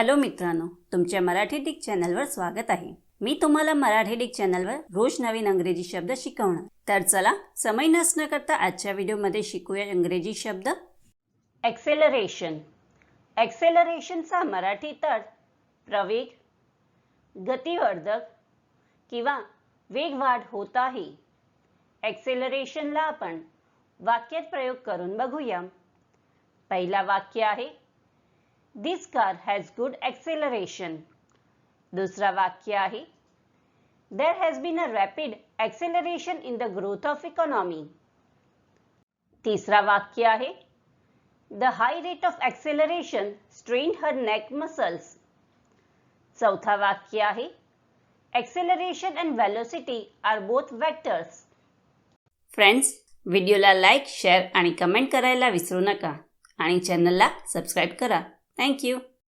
Hello मित्रांनो तुमच्या Marathi Dick चॅनलवर स्वागत आहे. मी तुम्हाला मराठी डिक चॅनलवर रोज नवीन अंग्रेजी शब्द शिकवणार. तर चला समय नसणं करता आजच्या व्हिडिओमध्ये शिकूया इंग्रजी शब्द. एक्सेलरेशन एक्सेलरेशनचा मराठी तर प्रवेग गतिवर्धक किंवा वेगवाढ होत आहे. एक्सेलरेशनला आपण वाक्यात प्रयोग करून बघूया. पहिला वाक्य आहे this car has good acceleration दुसरा वाक्य आहे there has been a rapid acceleration in the growth of economy तिसरा वाक्य आहे the high rate of acceleration strain her neck muscles चौथा वाक्य आहे acceleration and velocity are both vectors friends व्हिडिओला लाईक शेअर आणि कमेंट करायला विसरू नका. आणि चॅनलला सबस्क्राईब करा. Thank you.